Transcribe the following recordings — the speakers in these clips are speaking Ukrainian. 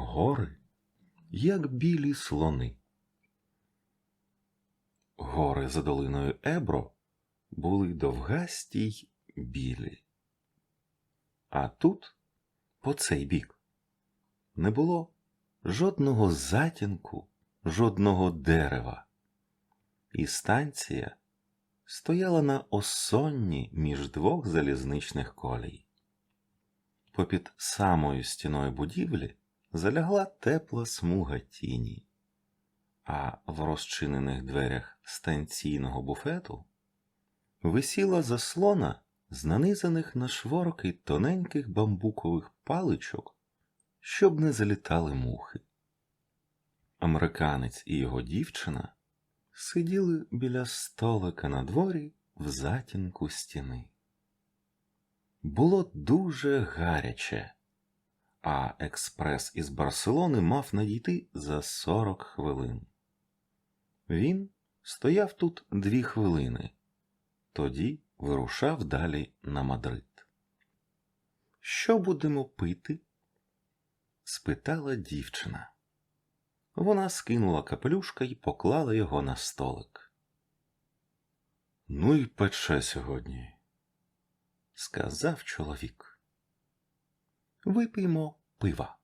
Гори, як білі слони. Гори за долиною Ебро були довгасті й білі. А тут, по цей бік, не було жодного затінку, жодного дерева, і станція стояла на осонні між двох залізничних колій. Попід самою стіною будівлі залягла тепла смуга тіні, а в розчинених дверях станційного буфету висіла заслона з нанизаних на шворки тоненьких бамбукових паличок, щоб не залітали мухи. Американець і його дівчина сиділи біля столика на дворі в затінку стіни. Було дуже гаряче, а експрес із Барселони мав надійти за 40 хвилин. Він стояв тут дві хвилини, тоді вирушав далі на Мадрид. Що будемо пити? спитала дівчина. Вона скинула капелюшка і поклала його на столик. Ну і пече сьогодні, сказав чоловік. Випиймо пива.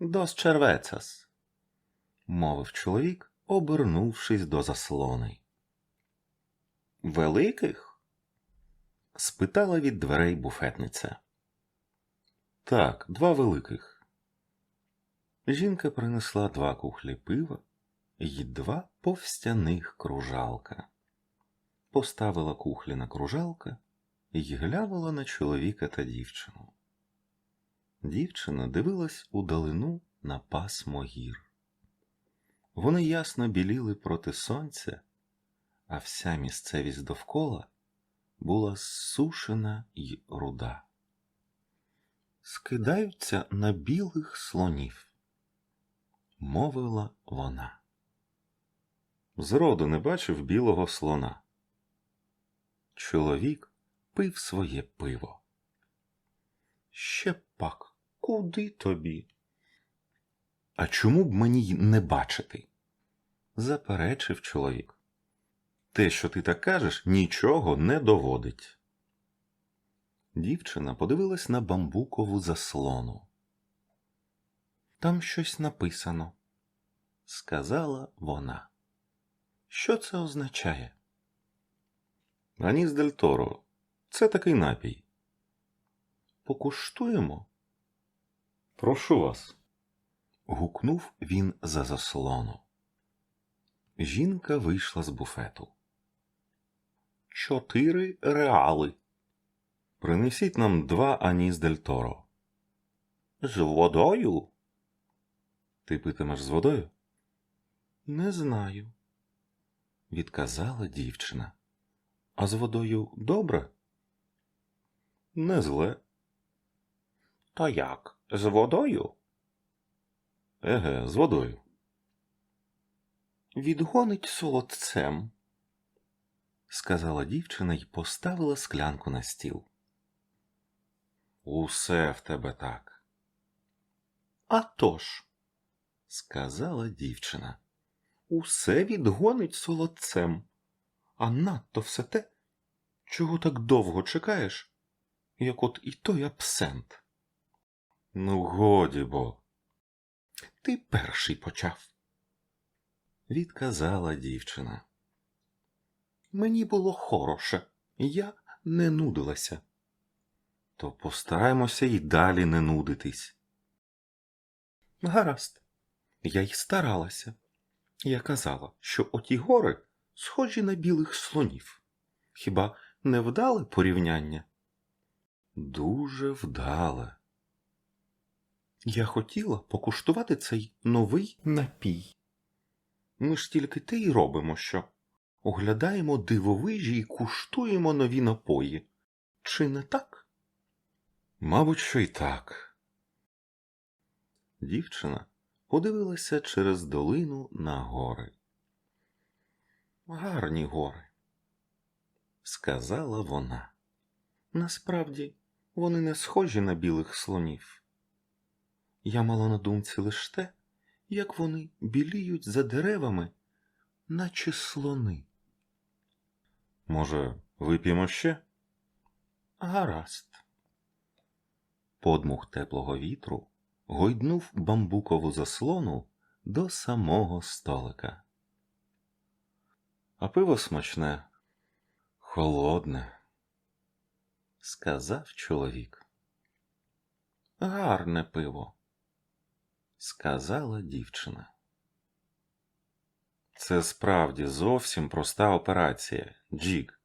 Дос червецас, мовив чоловік, обернувшись до заслони. Великих? спитала від дверей буфетниця. Так, два великих. Жінка принесла два кухлі пива і два повстяних кружалка. Поставила кухлі на кружалка і глянула на чоловіка та дівчину. Дівчина дивилась удалину на пасмо гір. Вони ясно біліли проти сонця, а вся місцевість довкола була сушена й руда. Скидаються на білих слонів, мовила вона. Зроду не бачив білого слона. Чоловік пив своє пиво. Ще пак, куди тобі? А чому б мені не бачити? заперечив чоловік. Те, що ти так кажеш, нічого не доводить. Дівчина подивилась на бамбукову заслону. Там щось написано, сказала вона. Що це означає? Аніс дель Торо. Це такий напій. Покуштуємо? Прошу вас. гукнув він за заслону. Жінка вийшла з буфету. Чотири реали. Принесіть нам два аніс дель Торо. З водою? Ти питимеш з водою? Не знаю, відказала дівчина. А з водою добре? Не зле. Та як? З водою? Еге, з водою. Відгонить солодцем, сказала дівчина й поставила склянку на стіл. Усе в тебе так. «А тож», – сказала дівчина, усе відгонить солодцем, а надто все те, чого так довго чекаєш, як от і той абсент. Ну, годі бо. Ти перший почав, відказала дівчина. Мені було хороше, я не нудилася. То постараємося й далі не нудитись. Гаразд, я й старалася. Я казала, що оті гори схожі на білих слонів. Хіба не вдале порівняння? Дуже вдале. Я хотіла покуштувати цей новий напій. Ми ж тільки те й робимо, що оглядаємо дивовижі і куштуємо нові напої. Чи не так? Мабуть, що й так. Дівчина подивилася через долину на гори. Гарні гори, сказала вона. Насправді вони не схожі на білих слонів. Я мала на думці лише те, як вони біліють за деревами, наче слони. Може, вип'ємо ще? Гаразд. Подмух теплого вітру гойднув бамбукову заслону до самого столика. А пиво смачне, холодне, сказав чоловік. Гарне пиво, сказала дівчина. Це справді зовсім проста операція, Джік,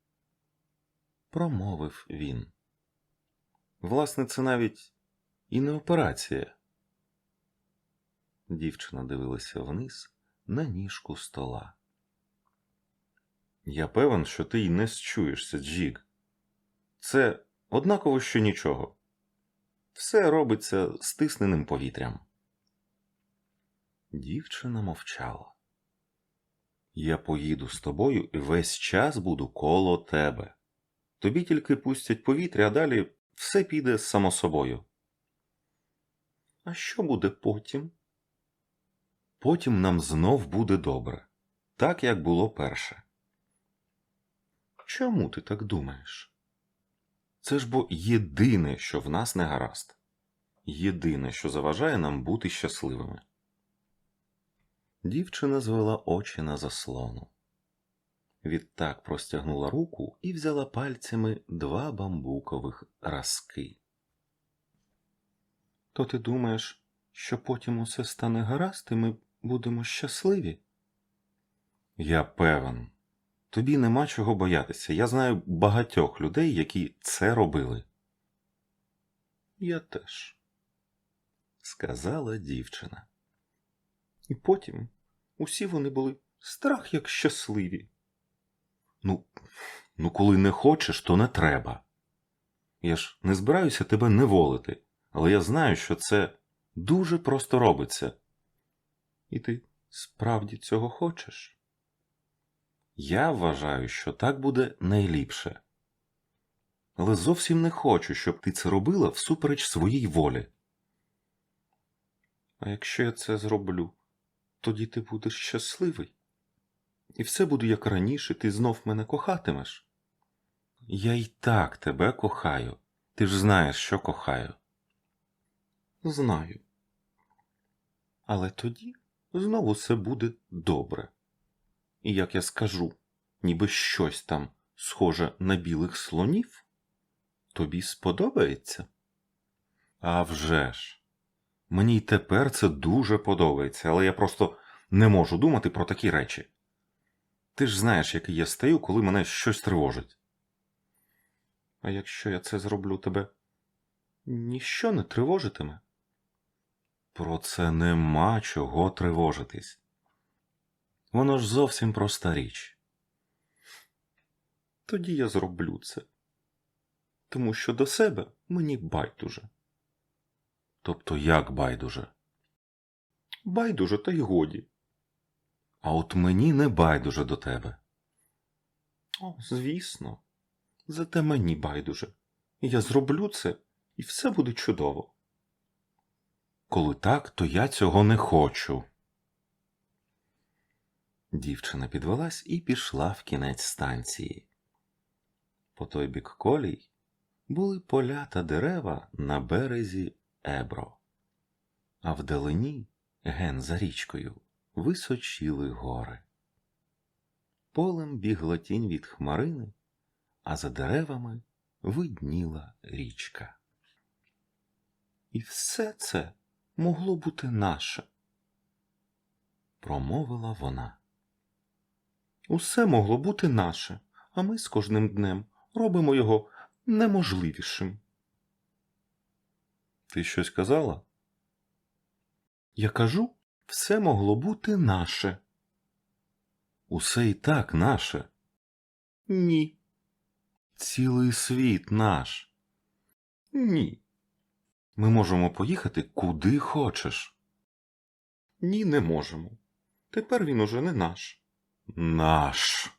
промовив він. Власне, це навіть і не операція. Дівчина дивилася вниз на ніжку стола. Я певен, що ти й не счуєшся, Джік. Це однаково що нічого. Все робиться стисненим повітрям. Дівчина мовчала. Я поїду з тобою і весь час буду коло тебе. Тобі тільки пустять повітря, а далі все піде само собою. А що буде потім? Потім нам знов буде добре, так як було перше. Чому ти так думаєш? Це ж бо єдине, що в нас не гаразд, єдине, що заважає нам бути щасливими. Дівчина звела очі на заслону. Відтак простягнула руку і взяла пальцями два бамбукових разки. То ти думаєш, що потім усе стане гаразд, і ми будемо щасливі? Я певен. Тобі нема чого боятися. Я знаю багатьох людей, які це робили. Я теж, сказала дівчина. І потім усі вони були страх як щасливі. Ну, ну, коли не хочеш, то не треба. Я ж не збираюся тебе неволити, але я знаю, що це дуже просто робиться. І ти справді цього хочеш? Я вважаю, що так буде найліпше. Але зовсім не хочу, щоб ти це робила всупереч своїй волі. А якщо я це зроблю, тоді ти будеш щасливий. І все буде як раніше, ти знов мене кохатимеш. Я й так тебе кохаю. Ти ж знаєш, що кохаю. Знаю. Але тоді знову все буде добре. І як я скажу, ніби щось там схоже на білих слонів, тобі сподобається? А вже ж. Мені й тепер це дуже подобається, але я просто не можу думати про такі речі. Ти ж знаєш, який я стаю, коли мене щось тривожить. А якщо я це зроблю тебе, ніщо не тривожитиме. Про це нема чого тривожитись. Воно ж зовсім проста річ. Тоді я зроблю це. Тому що до себе мені байдуже. Тобто як байдуже? Байдуже, та й годі. А от мені не байдуже до тебе. О, звісно, зате мені байдуже. Я зроблю це, і все буде чудово. Коли так, то я цього не хочу. Дівчина підвелась і пішла в кінець станції. По той бік колій були поля та дерева на березі Ебро, а вдалині, ген за річкою, височіли гори. Полем бігла тінь від хмарини, а за деревами видніла річка. І все це могло бути наше, промовила вона. Усе могло бути наше, а ми з кожним днем робимо його неможливішим. Ти щось казала? Я кажу, все могло бути наше. Усе і так наше. Ні. Цілий світ наш. Ні. Ми можемо поїхати куди хочеш. Ні, не можемо. Тепер він уже не наш. Наш.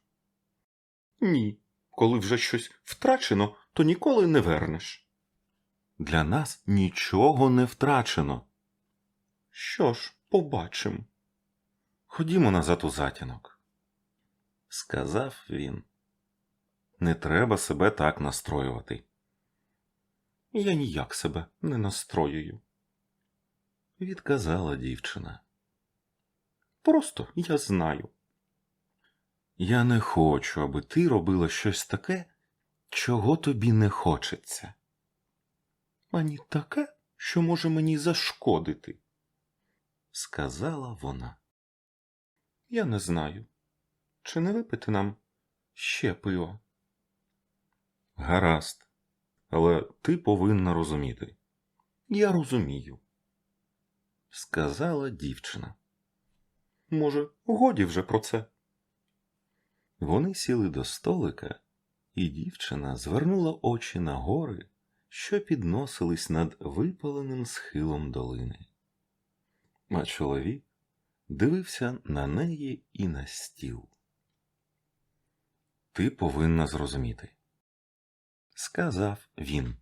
Ні. Коли вже щось втрачено, то ніколи не вернеш. Для нас нічого не втрачено. Що ж, побачим. Ходімо назад у затінок, сказав він. Не треба себе так настроювати. Я ніяк себе не настроюю, відказала дівчина. Просто я знаю. Я не хочу, аби ти робила щось таке, чого тобі не хочеться. Ані таке, що може мені зашкодити, сказала вона. Я не знаю, чи не випити нам ще пива. Гаразд, але ти повинна розуміти. Я розумію, сказала дівчина. Може, годі вже про це. Вони сіли до столика, і дівчина звернула очі на гори, що підносились над випаленим схилом долини. А чоловік дивився на неї і на стіл. Ти повинна зрозуміти, сказав він.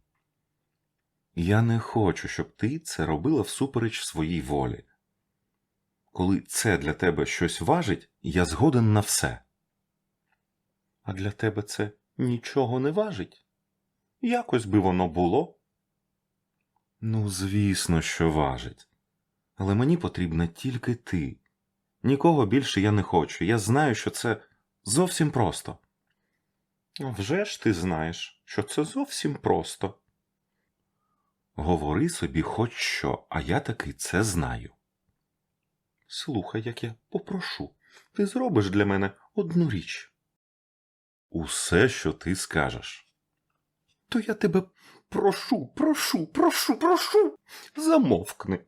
Я не хочу, щоб ти це робила всупереч своїй волі. Коли це для тебе щось важить, я згоден на все. А для тебе це нічого не важить? Якось би воно було. Ну, звісно, що важить. Але мені потрібна тільки ти. Нікого більше я не хочу. Я знаю, що це зовсім просто. Вже ж ти знаєш, що це зовсім просто. Говори собі хоч що, а я таки це знаю. Слухай, як я попрошу, ти зробиш для мене одну річ. Усе, що ти скажеш. То я тебе прошу, прошу, прошу, прошу. Замовкни.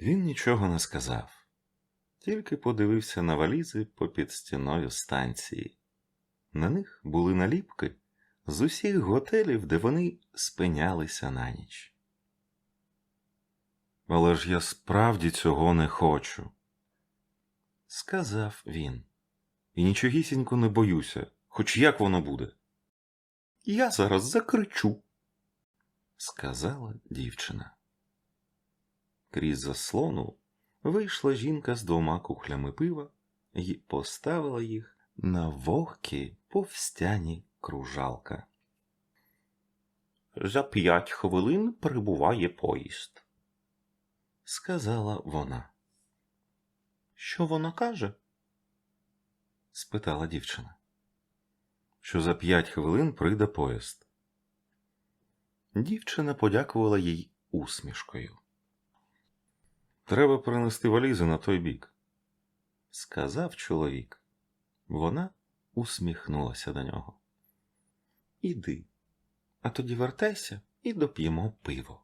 Він нічого не сказав, тільки подивився на валізи попід стіною станції. На них були наліпки з усіх готелів, де вони спинялися на ніч. Але ж я справді цього не хочу, сказав він. І нічогісінько не боюся, хоч як воно буде. Я зараз закричу, сказала дівчина. Крізь заслону вийшла жінка з двома кухлями пива і поставила їх на вогкі повстяні кружалка. За п'ять хвилин прибуває поїзд, сказала вона. Що вона каже? спитала дівчина. Що за п'ять хвилин прийде поїзд. Дівчина подякувала їй усмішкою. Треба принести валізи на той бік, сказав чоловік. Вона усміхнулася до нього. Іди, а тоді вертайся і доп'ємо пиво.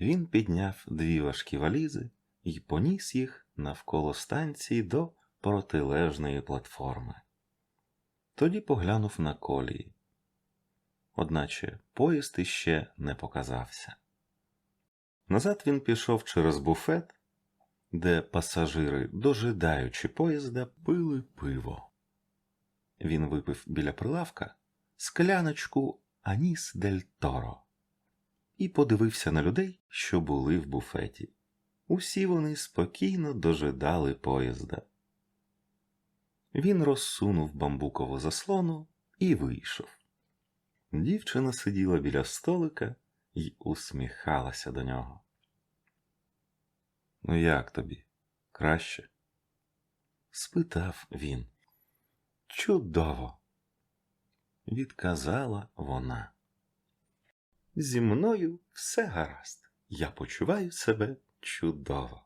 Він підняв дві важкі валізи і поніс їх навколо станції до протилежної платформи. Тоді поглянув на колії. Одначе поїзд іще не показався. Назад він пішов через буфет, де пасажири, дожидаючи поїзда, пили пиво. Він випив біля прилавка скляночку Аніс дель Торо і подивився на людей, що були в буфеті. Усі вони спокійно дожидали поїзда. Він розсунув бамбукову заслону і вийшов. Дівчина сиділа біля столика і усміхалася до нього. Ну, як тобі? Краще? спитав він. Чудово, відказала вона. Зі мною все гаразд. Я почуваю себе чудово.